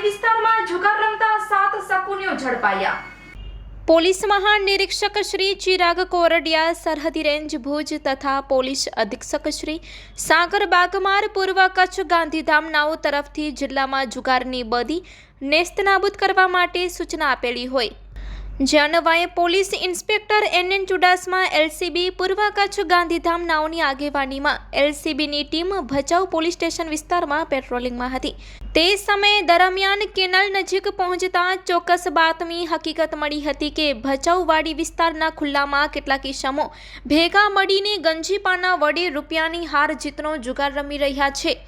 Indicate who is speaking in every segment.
Speaker 1: પાડી વિસ્તારમાં જુગાર રમતા સાત સકુનીઓ ઝડપાયા.
Speaker 2: પોલીસ મહાનિરીક્ષક શ્રી ચિરાગ કોરડિયા, સરહદી રેન્જ ભુજ તથા પોલીસ અધિક્ષક શ્રી સાગર બાગમાર, પૂર્વ કચ્છ ગાંધીધામનાઓ તરફથી જિલ્લામાં જુગારની બદી નેસ્તનાબૂદ કરવા માટે સૂચના આપેલી હોય. જે અન્વયે police inspector N N Chudasama, LCB, પૂર્વ કચ્છ ગાંધીધામ નાઓની આગેવાનીમાં. એલસીબીની ટીમ ભચાઉ પોલીસ સ્ટેશન વિસ્તારમાં પેટ્રોલિંગમાં હતી. તે સમયે દરમિયાન કેનાલ નજીક પહોંચતા ચોક્કસ બાતમી હકીકત મળી હતી કે ભચાઉવાડી વિસ્તારના ખુલ્લામાં કેટલાક ઇસમો ભેગા મળીને ગંજીપાના વડે રૂપિયાની હાર જીતનો જુગાર રમી રહ્યા છે.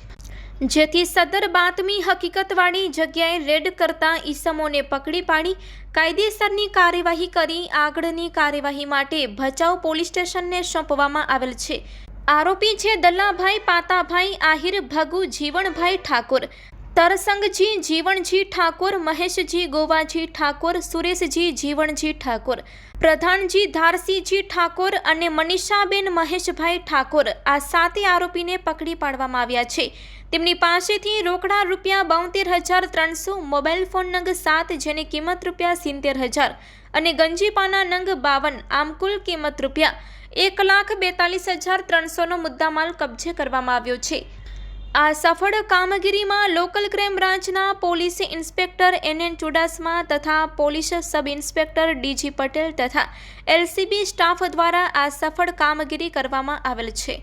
Speaker 2: જેથી સદર બાતમી હકીકતવાળી જગ્યાએ રેડ કરતા ઈસમોને પકડી પાડી, કાયદેસરની કાર્યવાહી કરી, આગળની કાર્યવાહી માટે ભચાઉ પોલીસ સ્ટેશનને સોંપવામાં આવેલ છે. આરોપી છે દલ્લાભાઈ, પાતાભાઈ, આહિર, ભગુ, જીવણભાઈ ઠાકોર. તરસંગજી જીવણજી ઠાકોર, મહેશજી, ગોવાજી ઠાકોર, સુરેશજી જીવણજી ઠાકોર, પ્રધાનજી, ધારસીજી ઠાકોર અને મનીષાબેન મહેશભાઈ ઠાકોર આ સાતે આરોપીને પકડી પાડવામાં આવ્યા છે. તેમની પાસેથી રોકડા રૂપિયા બોતેર હજાર ત્રણસો, મોબાઈલ ફોન નંગ સાત જેની કિંમત રૂપિયા સિત્તેર હજાર અને ગંજીપાના નંગ બાવન, આમ કુલ કિંમત રૂપિયા એક લાખ બેતાલીસ હજાર ત્રણસોનો મુદ્દામાલ કબજે કરવામાં આવ્યો છે. આ સફળ કામગીરીમાં લોકલ ક્રાઇમ બ્રાન્ચના police inspector N N Chudasama તથા police sub inspector DG Patel તથા એલસીબી સ્ટાફ દ્વારા આ સફળ કામગીરી કરવામાં આવેલ છે.